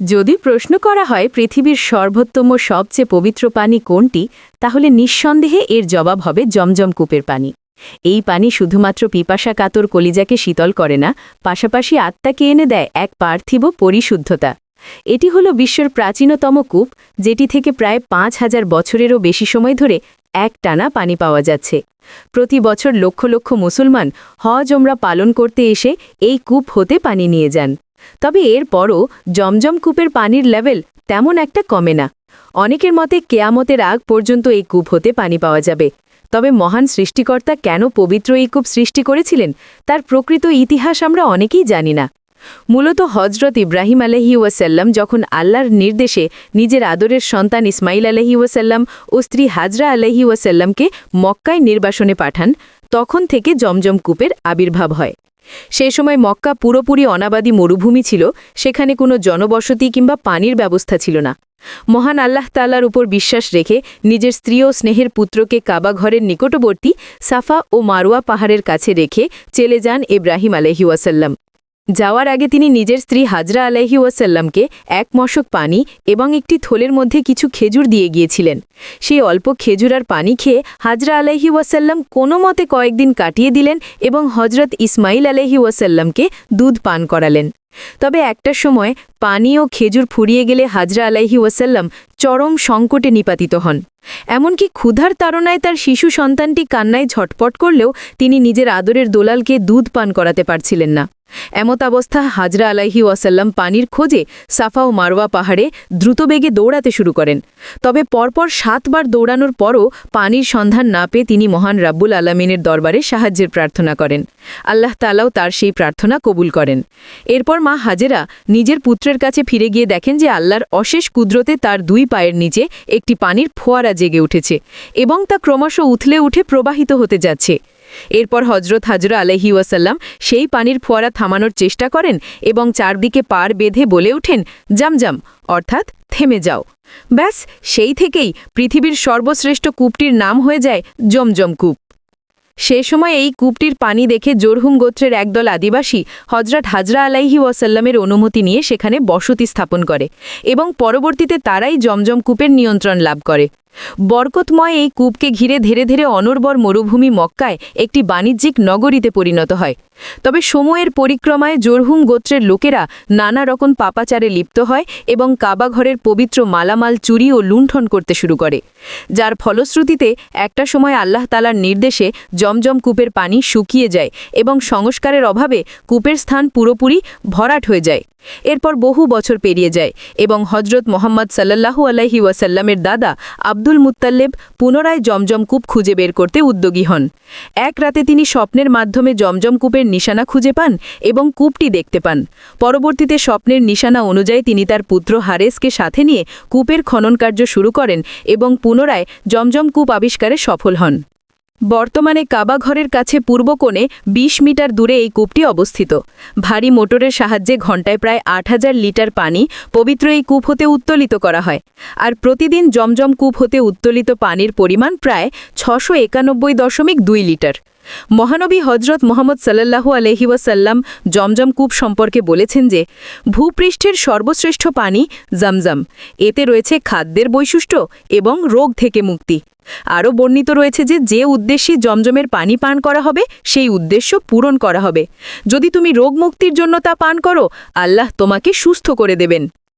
যদি প্রশ্ন করা হয় পৃথিবীর সর্বোত্তম সবচেয়ে পবিত্র পানি কোনটি, তাহলে নিঃসন্দেহে এর জবাব হবে জমজম কূপের পানি। এই পানি শুধুমাত্র পিপাসা কাতর কলিজাকে শীতল করে না, পাশাপাশি আত্মাকে এনে দেয় এক পার্থিব পরিশুদ্ধতা। এটি হল বিশ্বের প্রাচীনতম কূপ, যেটি থেকে প্রায় পাঁচ হাজার বছরেরও বেশি সময় ধরে এক টানা পানি পাওয়া যাচ্ছে। প্রতি বছর লক্ষ লক্ষ মুসলমান হজ ওমরা পালন করতে এসে এই কূপ হতে পানি নিয়ে যান। তবে এরপরও জমজম কূপের পানির লেভেল তেমন একটা কমে না। অনেকের মতে কেয়ামতের আগ পর্যন্ত এই কূপ হতে পানি পাওয়া যাবে। তবে মহান সৃষ্টিকর্তা কেন পবিত্র এই কূপ সৃষ্টি করেছিলেন, তার প্রকৃত ইতিহাস আমরা অনেকেই জানি না। মূলত হজরত ইব্রাহিম আলহি ওয়াসাল্লাম যখন আল্লাহর নির্দেশে নিজের আদরের সন্তান ইসমাইল আলহি ওয়াসাল্লাম ও স্ত্রী হাজরা আলহি ওয়াসাল্লামকে মক্কায় নির্বাসনে পাঠান, তখন থেকে জমজম কূপের আবির্ভাব হয়। সেই সময় মক্কা পুরোপুরি অনাবাদী মরুভূমি ছিল, সেখানে কোনো জনবসতি কিংবা পানির ব্যবস্থা ছিল না। মহান আল্লাহ তাল্লার উপর বিশ্বাস রেখে নিজের স্ত্রী ও স্নেহের পুত্রকে কাবা ঘরের নিকটবর্তী সাফা ও মারোয়া পাহাড়ের কাছে রেখে চলে যান ইব্রাহিম আলহিউসাল্লাম যাওয়ার আগে তিনি নিজের স্ত্রী হাজরা আলাইহি ওয়াসাল্লামকে এক মশক পানি এবং একটি থলের মধ্যে কিছু খেজুর দিয়ে গিয়েছিলেন। সেই অল্প খেজুর আর পানি খেয়ে হাজরা আলাইহি ওয়াসাল্লাম কোনো মতে কয়েকদিন কাটিয়ে দিলেন এবং হজরত ইসমাইল আলাইহি ওয়াসাল্লামকে দুধ পান করালেন। তবে একটা সময় পানি ও খেজুর ফুরিয়ে গেলে হাজরা আলাইহি ওয়াসাল্লাম চরম সংকটে নিপাতিত হন। এমনকি ক্ষুধার তাড়নায় তার শিশু সন্তানটি কান্নায় ঝটপট করলেও তিনি নিজের আদরের দোলালকে দুধ পান করাতে পারছিলেন না। এমত অবস্থা হাজরা আলাইহি ওয়াসাল্লাম পানির খোঁজে সাফা ও মারওয়া পাহাড়ে দ্রুতবেগে দৌড়াতে শুরু করেন। তবে পরপর সাতবার দৌড়ানোর পরও পানির সন্ধান না পেয়ে তিনি মহান রাব্বুল আলমিনের দরবারে সাহায্যের প্রার্থনা করেন। আল্লাহ তালাও তার সেই প্রার্থনা কবুল করেন। এরপর মা হাজেরা নিজের পুত্রের কাছে ফিরে গিয়ে দেখেন যে আল্লাহর অশেষ কুদরতে তার দুই পায়ের নিচে একটি পানির ফোয়ারা জেগে উঠেছে এবং তা ক্রমশ উথলে উঠে প্রবাহিত হতে যাচ্ছে। এরপর হজরত হাজরা আলহি ওয়াসাল্লাম সেই পানির ফোয়ারা থামানোর চেষ্টা করেন এবং চারদিকে পার বেঁধে বলে ওঠেন জামজাম অর্থাৎ থেমে যাও। ব্যাস, সেই থেকেই পৃথিবীর সর্বশ্রেষ্ঠ কূপটির নাম হয়ে যায় জমজম কূপ। সে সময় এই কূপটির পানি দেখে জোরহুম গোত্রের একদল আদিবাসী হজরত হাজরা আলাইহি ওয়াসাল্লামের অনুমতি নিয়ে সেখানে বসতি স্থাপন করে এবং পরবর্তীতে তারাই জমজম কূপের নিয়ন্ত্রণ লাভ করে। বরকতময় এই কূপকে ঘিরে ধীরে ধীরে অনর্বর মরুভূমি মক্কায় একটি বাণিজ্যিক নগরীতে পরিণত হয়। তবে সময়ের পরিক্রমায় জোরহুম গোত্রের লোকেরা নানা রকম পাপাচারে লিপ্ত হয় এবং কাবাঘরের পবিত্র মালামাল চুরি ও লুণ্ঠন করতে শুরু করে। যার ফলশ্রুতিতে একটা সময় আল্লাহ তালার নির্দেশে জমজম কূপের পানি শুকিয়ে যায় এবং সংস্কারের অভাবে কূপের স্থান পুরোপুরি ভরাট হয়ে যায়। এরপর বহু বছর পেরিয়ে যায় এবং হজরত মোহাম্মদ সাল্লাল্লাহু আলাইহি ওয়াসাল্লামের দাদা আব্দুল মুত্তাল্লেব পুনরায় জমজম কূপ খুঁজে বের করতে উদ্যোগী হন। এক রাতে তিনি স্বপ্নের মাধ্যমে জমজম কূপের নিশানা খুঁজে পান এবং কূপটি দেখতে পান। পরবর্তীতে স্বপ্নের নিশানা অনুযায়ী তিনি তার পুত্র হারেসকে সাথে নিয়ে কূপের খনন কার্য শুরু করেন এবং পুনরায় জমজম কূপ আবিষ্কারে সফল হন। বর্তমানে কাবাঘরের কাছে পূর্ব কোণে ২০ মিটার দূরে এই কূপটি অবস্থিত। ভারী মোটরের সাহায্যে ঘণ্টায় প্রায় আট হাজার লিটার পানি পবিত্র এই কূপ হতে উত্তোলিত করা হয়। আর প্রতিদিন জমজম কূপ হতে উত্তোলিত পানির পরিমাণ প্রায় ছশো একানব্বই দশমিক দুই লিটার। মহানবী হজরত মোহাম্মদ সাল্লাল্লাহু আলহি জমজম কূপ সম্পর্কে বলেছেন যে, ভূপৃষ্ঠের সর্বশ্রেষ্ঠ পানি জমজম। এতে রয়েছে খাদ্যের বৈশিষ্ট্য এবং রোগ থেকে মুক্তি। আরও বর্ণিত রয়েছে যে যে উদ্দেশ্যে জমজমের পানি পান করা হবে, সেই উদ্দেশ্য পূরণ করা হবে। যদি তুমি রোগমুক্তির জন্য তা পান করো, আল্লাহ তোমাকে সুস্থ করে দেবেন।